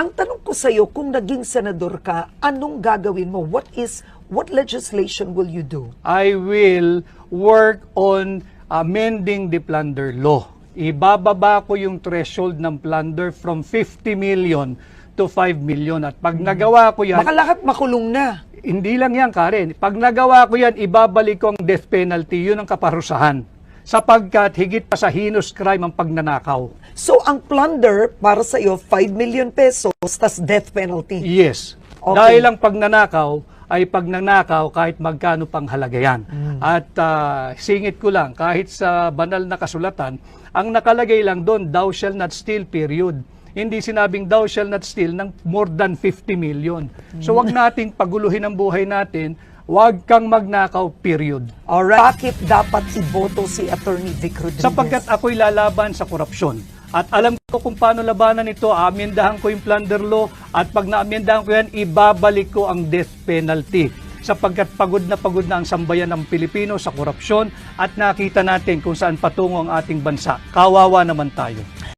Ang tanong ko sa iyo, kung naging senador ka, anong gagawin mo? What is what legislation will you do? I will work on amending the plunder law. Ibababa ko yung threshold ng plunder from 50 million to 5 million. At pag nagawa ko yan, Baka lahat makulong na. hindi lang yan, Karen. Pag nagawa ko yan, ibabalik ko ang death penalty. Yun ang kaparusahan. Sapagkat higit pa sa heinous crime ang pagnanakaw. So ang plunder para sa iyo 5 million pesos tas death penalty. Yes. Okay. Dahil ang pagnanakaw ay pagnanakaw kahit magkano pang halaga yan. At ah, singit ko lang, kahit sa banal na kasulatan, ang nakalagay lang doon, thou shall not steal, period. Hindi sinabing thou shall not steal ng more than 50 million. So wag nating paguluhin ang buhay natin, wag kang magnakaw, period. Alright. Bakit dapat iboto si Attorney Vic Rodriguez? Sapagkat ako'y lalaban sa korupsyon. At alam ko kung paano labanan ito, amendahan ko yung plunder law at pag naamendahan ko yan, ibabalik ko ang death penalty. Sapagkat pagod na pagod na ang sambayan ng Pilipino sa korupsyon at nakita natin kung saan patungo ang ating bansa. Kawawa naman tayo.